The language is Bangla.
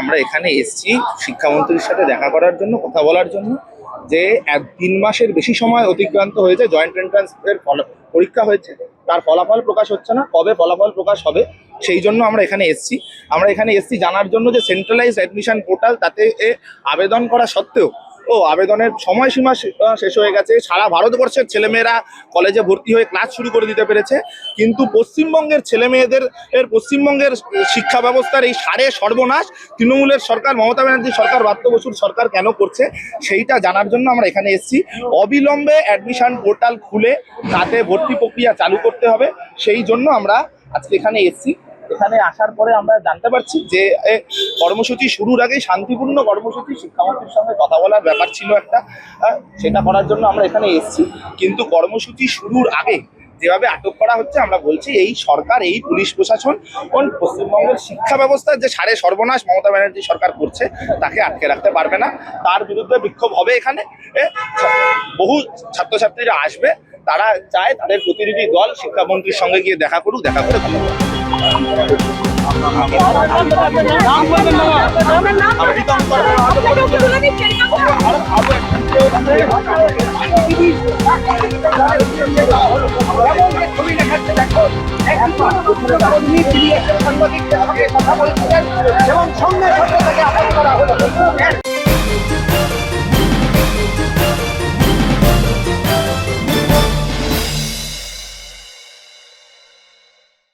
আমরা এখানে এসেছি শিক্ষামন্ত্রীর সাথে দেখা করার জন্য, কথা বলার জন্য। যে এক তিন মাসের বেশি সময় অতিক্রান্ত হয়েছে জয়েন্ট এন্ট্রান্স এর পরীক্ষা হয়েছে। তার ফলাফল প্রকাশ হচ্ছে না। কবে ফলাফল প্রকাশ হবে সেই জন্য আমরা এখানে এসেছি। আমরা এখানে এসেছি জানার জন্য যে সেন্ট্রালাইজ অ্যাডমিশন পোর্টাল তাতে আবেদন করা সত্ত্বেও, ও আবেদনের সময়সীমা শেষ হয়ে গেছে। সারা ভারতবর্ষের ছেলেমেয়েরা কলেজে ভর্তি হয়ে ক্লাস শুরু করে দিতে পেরেছে। কিন্তু পশ্চিমবঙ্গের ছেলেমেয়েদের, এর পশ্চিমবঙ্গের শিক্ষা ব্যবস্থার এই সারে সর্বনাশ তৃণমূলের সরকার, মমতা ব্যানার্জি সরকার বাত্য বসুর সরকার কেন করছে সেইটা জানার জন্য আমরা এখানে এসেছি। অবিলম্বে অ্যাডমিশন পোর্টাল খুলে তাতে ভর্তি প্রক্রিয়া চালু করতে হবে। সেই জন্য আমরা আজকে এখানে এসেছি। এখানে আসার পরে আমরা জানতে পারছি যে কর্মসূচি শুরুর আগেই শান্তিপূর্ণ কর্মসূচি শিক্ষামন্ত্রীর সঙ্গে কথা বলার ব্যাপার ছিল একটা সেটা করার জন্য আমরা এখানে এসেছি। কিন্তু কর্মসূচি শুরুর আগে যেভাবে আটক করা হচ্ছে, আমরা বলছি এই সরকার, এই পুলিশ প্রশাসন পশ্চিমবঙ্গের শিক্ষা ব্যবস্থার যে সারে সর্বনাশ মমতা ব্যানার্জি সরকার করছে, তাকে আটকে রাখতে পারবে না। তার বিরুদ্ধে বিক্ষোভ হবে এখানে। বহু ছাত্রছাত্রীরা আসবে, তারা চায় তাদের প্রতিনিধি দল শিক্ষামন্ত্রীর সঙ্গে গিয়ে দেখা করুক, দেখা করে কথা এবং সঙ্গে সঙ্গে তাকে আটক করা হলো।